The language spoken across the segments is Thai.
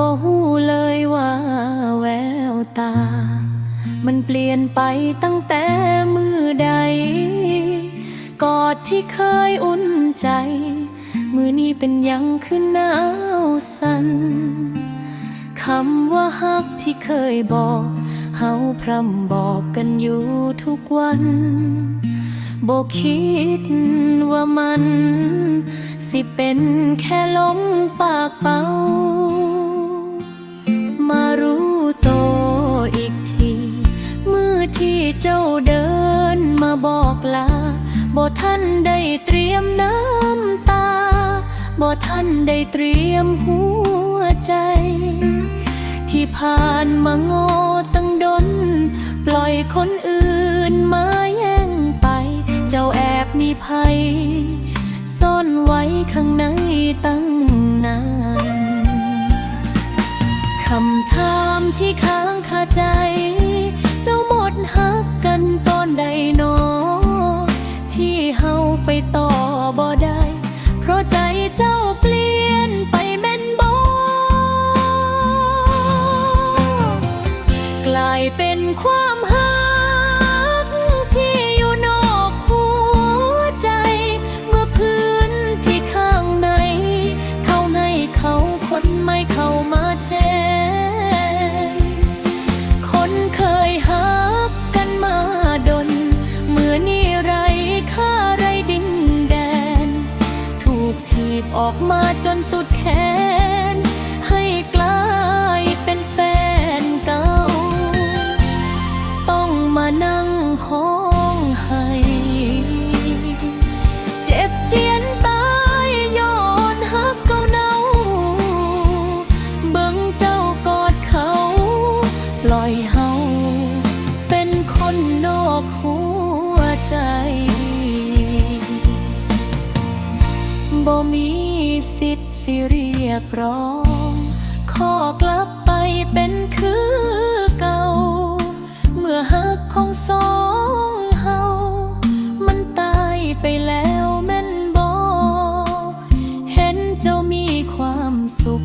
บ่ฮู้เลยว่าแววตา มันเปลี่ยนไปตั้งแต่มือใด กอดที่เคยอุ่นใจ มือนี้เป็นยังคือหนาวสัน่นคำว่าฮักที่เคยบอกเฮาพร่ำบอกกันอยู่ทุกวันบ่คิดว่ามัน สิเป็นแค่ลมปากเป่า เจ้าเดินมาบอกลาบ่ทันได้เตรียมน้ำตาบ่ทันได้เตรียมหัวใจ ที่ผ่านมาโง่ตั้งดน ปล่อยคนอื่นมาแย่งไป เจ้าแอบมีภัย ซ่อนไว้ข้างในตั้งนานคำถามที่ค้างคาใจ ออกมาจนสุดแขน บ่มีสิทธิ์สิเรียกร้อง ขอกลับไปเป็นคือเก่า เมื่อฮักของสองเฮา มันตายไปแล้วแม่นบอเห็นเจ้ามีความสุข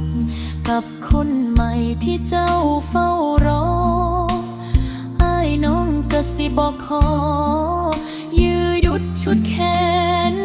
กับคนใหม่ที่เจ้าเฝ้ารออ้ายน้องก็สิบอกขอ ยืดยุดชุดแขน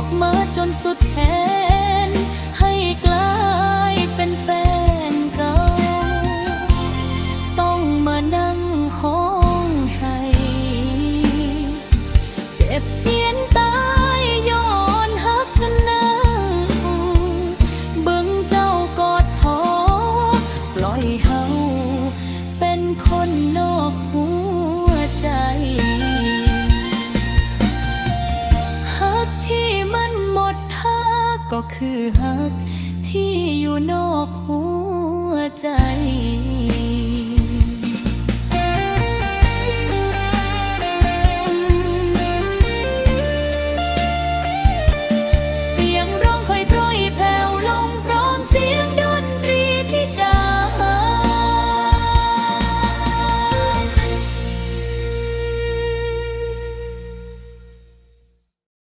ออกมาจนสุดแขน ให้กลายเป็นแฟนเก่า ต้องมานั่งห้องไห้ เจ็บเจียนตายย้อนฮักกันนางเบิ่งเจ้ากอดพอปล่อยเฮาเป็นคนนอก ก็คือฮักที่อยู่นอกหัวใจ